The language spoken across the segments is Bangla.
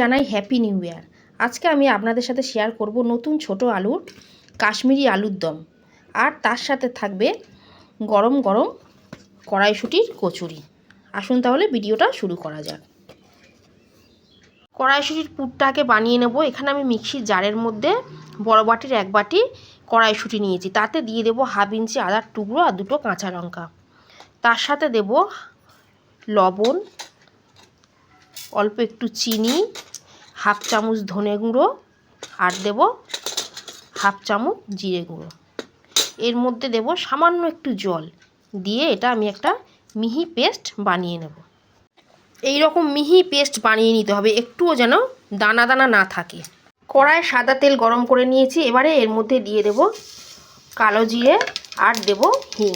জানাই হ্যাপি নিউ ইয়ার আজকে আমি আপনাদের সাথে শেয়ার করব নতুন ছোট আলুর কাশ্মীরি আলুর দম। আর তার সাথে থাকবে গরম গরম কড়াইশুটির কচুরি। আসুন তাহলে ভিডিওটা শুরু করা যাক। কড়াইশুটির পুরটাকে বানিয়ে নেব। এখানে আমি মিক্সির জারের মধ্যে বড় বাটির এক বাটি কড়াইশুটি নিয়েছি। তাতে দিয়ে দেবো হাফ ইঞ্চি আদার টুকরো আর দুটো কাঁচা লঙ্কা। তার সাথে দেব লবণ অল্প একটু চিনি, হাফ চামচ ধনে গুঁড়ো, আর দেব হাফ চামচ জিরে গুঁড়ো। এর মধ্যে দেব সামান্য একটু জল দিয়ে এটা আমি একটা মিহি পেস্ট বানিয়ে নেব। এই রকম মিহি পেস্ট বানিয়ে নিতে হবে, একটুও যেন দানা দানা না থাকে। কড়ায় সাদা তেল গরম করে নিয়েছি, এবারে এর মধ্যে দিয়ে দেব কালো জিরে আর দেব হিং।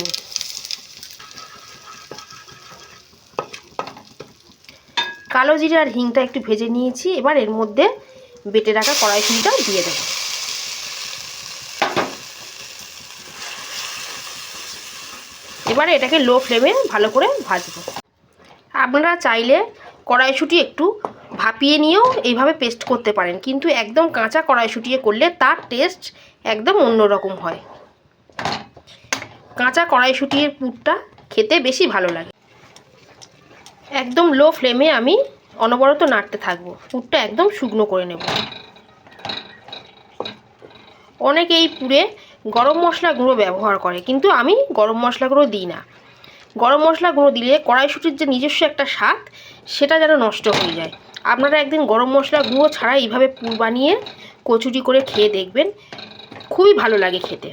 কালো জিরে আর হিংটা একটু ভেজে নিয়েছি। এবার এর মধ্যে বেটে রাখা কড়াইশুঁটিটা দিয়ে দেবো। এবারে এটাকে লো ফ্লেমে ভালো করে ভাজবো। আপনারা চাইলে কড়াইশুঁটি একটু ভাপিয়ে নিয়েও এইভাবে পেস্ট করতে পারেন। কিন্তু একদম কাঁচা কড়াইশুঁটিয়ে করলে তার টেস্ট একদম অন্যরকম হয়। কাঁচা কড়াইশুঁটির পুরটা খেতে বেশি ভালো লাগে। একদম লো ফ্লেমে আমি অনবরত নাড়তে থাকব। পুরটা একদম শুকনো করে নেব। অনেকে এই পুরে গরম মশলা গুঁড়ো ব্যবহার করে, কিন্তু আমি গরম মশলা গুঁড়ো দিই না। গরম মশলা গুঁড়ো দিলে কড়াইশুটির যে নিজস্ব একটা স্বাদ, সেটা যেন নষ্ট হয়ে যায়। আপনারা একদিন গরম মশলা গুঁড়ো ছাড়া এইভাবে পুর বানিয়ে কচুরি করে খেয়ে দেখবেন। খুবই ভালো লাগে খেতে।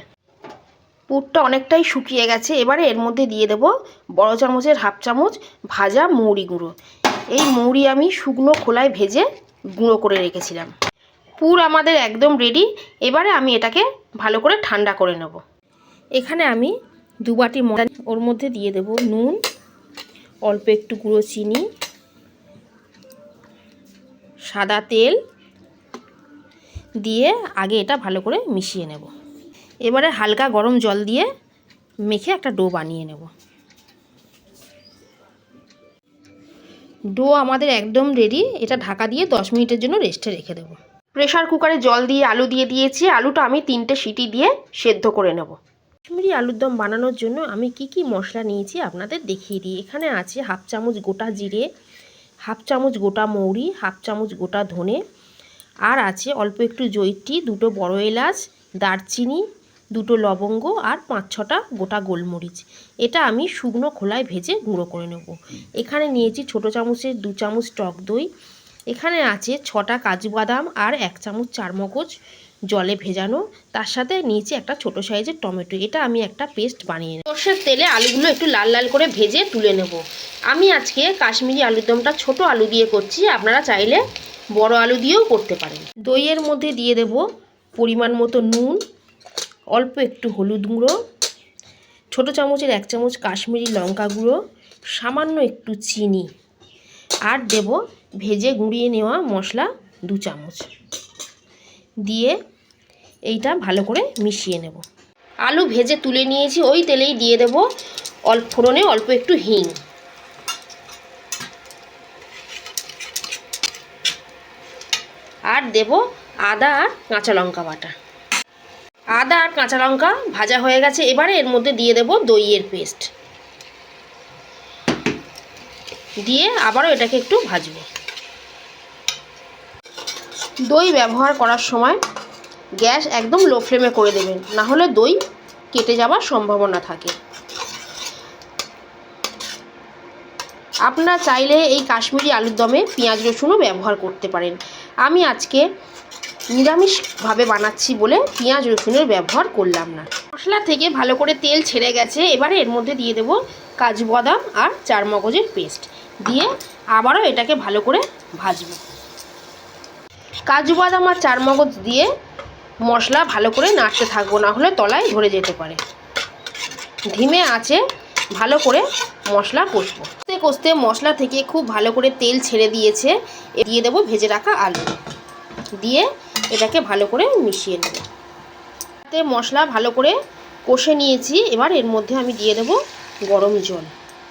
পুরটা অনেকটাই শুকিয়ে গেছে। এবারে এর মধ্যে দিয়ে দেব বড় চামচের হাফ চামচ ভাজা মৌরি গুঁড়ো। এই মৌরি আমি শুকনো খোলায় ভেজে গুঁড়ো করে রেখেছিলাম। পুর আমাদের একদম রেডি এবারে আমি এটাকে ভালো করে ঠান্ডা করে নেব। এখানে আমি দু বাটি ময়দা ওর মধ্যে দিয়ে দেব নুন, অল্প একটু গুঁড়ো চিনি, সাদা তেল দিয়ে আগে এটা ভালো করে মিশিয়ে নেব। এবারে হালকা গরম জল দিয়ে মেখে একটা ডো বানিয়ে নেব। ডো আমাদের একদম রেডি এটা ঢাকা দিয়ে দশ মিনিটের জন্য রেস্টে রেখে দেবো। প্রেশার কুকারে জল দিয়ে আলু দিয়ে দিয়েছি, আলুটা আমি তিনটে সিটি দিয়ে সেদ্ধ করে নেব। কাশ্মীরি আলুর দম বানানোর জন্য আমি কি কি মশলা নিয়েছি আপনাদের দেখিয়ে দিই। এখানে আছে হাফ চামচ গোটা জিরে, হাফ চামচ গোটা মৌরি, হাফ চামচ গোটা ধনে, আর আছে অল্প একটু জৈত্রী দুটো বড় এলাচ, দারচিনি দুটো লবঙ্গ আর পাঁচ ছটা গোটা গোলমরিচ। এটা আমি শুকনো খোলায় ভেজে গুঁড়ো করে নেব। এখানে নিয়েছি ছোটো চামচের দু চামচ টক দই। এখানে আছে ছটা কাজু বাদাম আর এক চামচ চারমগজ জলে ভেজানো। তার সাথে নিয়েছি একটা ছোট সাইজের টমেটো। এটা আমি একটা পেস্ট বানিয়ে নেব। সর্ষের তেলে আলুগুলো একটু লাল লাল করে ভেজে তুলে নেব। আমি আজকে কাশ্মীরি আলুর দমটা ছোট আলু দিয়ে করছি। আপনারা চাইলে বড় আলু দিয়েও করতে পারেন। দইয়ের মধ্যে দিয়ে দেব পরিমাণ মতো নুন অল্প একটু হলুদ গুঁড়ো, ছোটো চামচের এক চামচ কাশ্মীরি লঙ্কা গুঁড়ো, সামান্য একটু চিনি আর দেব ভেজে গুঁড়িয়ে নেওয়া মশলা দু চামচ। দিয়ে এইটা ভালো করে মিশিয়ে নেব। আলু ভেজে তুলে নিয়েছি, ওই তেলেই দিয়ে দেব অল্প ফোড়নে অল্প একটু হিং। আর দেব আদা আর কাঁচা লঙ্কা বাটা। আদা আর কাঁচা লঙ্কা ভাজা হয়ে গেছে। এবারে এর মধ্যে দিয়ে দেব দইয়ের পেস্ট। দিয়ে আবারও এটাকে একটু ভাজবো। দই ব্যবহার করার সময় গ্যাস একদম লো ফ্লেমে করে দেবেন। না হলে দই কেটে যাওয়ার সম্ভাবনা থাকে। আপনারা চাইলে এই কাশ্মীরি আলুর দমে পেঁয়াজ রসুনও ব্যবহার করতে পারেন। আমি আজকে নিরামিষভাবে বানাচ্ছি বলে পেঁয়াজ রসুনের ব্যবহার করলাম না। মশলা থেকে ভালো করে তেল ছেড়ে গেছে, এবারে এর মধ্যে দিয়ে দেব কাজু বাদাম আর চার মগজের পেস্ট। দিয়ে আবারও এটাকে ভালো করে ভাজবো। কাজু বাদাম আর চার মগজ দিয়ে মশলা ভালো করে নাড়তে থাকব, না হলে তলায় ধরে যেতে পারে। ধিমে আছে, ভালো করে মশলা কষবো। কষতে কষতে মশলা থেকে খুব ভালো করে তেল ছেড়ে দিয়েছে দিয়ে দেবো ভেজে রাখা আলু। দিয়ে এটাকে ভালো করে মিশিয়ে নেব। তাতে মশলা ভালো করে কষে নিয়েছি, এবার এর মধ্যে আমি দিয়ে দেব গরম জল।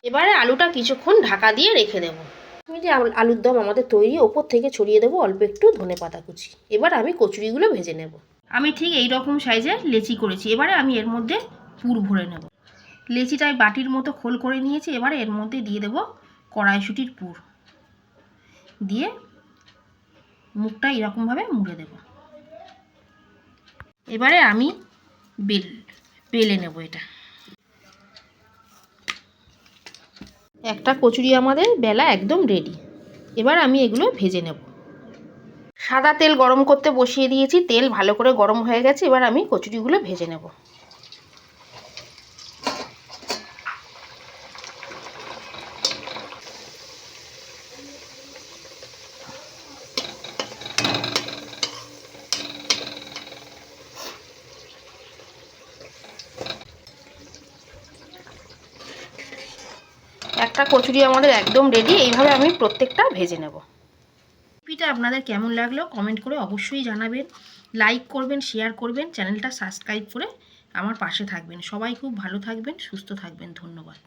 এবারে আলুটা কিছুক্ষণ ঢাকা দিয়ে রেখে দেব। মিনিটে আল- আলুর দম আমাদের তৈরি, ওপর থেকে ছড়িয়ে দেবো অল্প একটু ধনে পাতা কুচি। এবার আমি কচুরিগুলো ভেজে নেব। আমি ঠিক এই রকম সাইজে লেচি করেছি, এবারে আমি এর মধ্যে পুর ভরে নেব। লেচিটায় বাটির মতো খোল করে নিয়েছি, এবারে এর মধ্যে দিয়ে দেব কড়াইশুটির পুর। দিয়ে মুখটা এরকমভাবে মুড়ে দেব। এবারে আমি বেল, বেলে নেব এটা। একটা কচুরি আমাদের বেলা একদম রেডি এবার আমি এগুলো ভেজে নেব। সাদা তেল গরম করতে বসিয়ে দিয়েছি, তেল ভালো করে গরম হয়ে গেছে, এবার আমি কচুরিগুলো ভেজে নেব। একটা কচুরি আমাদের একদম রেডি এইভাবে আমি প্রত্যেকটা ভেজে নেব। রেসিপিটা আপনাদের কেমন লাগল কমেন্ট করে অবশ্যই জানাবেন। লাইক করবেন শেয়ার করবেন চ্যানেলটা সাবস্ক্রাইব করে আমার পাশে থাকবেন। সবাই খুব ভালো থাকবেন, সুস্থ থাকবেন, ধন্যবাদ।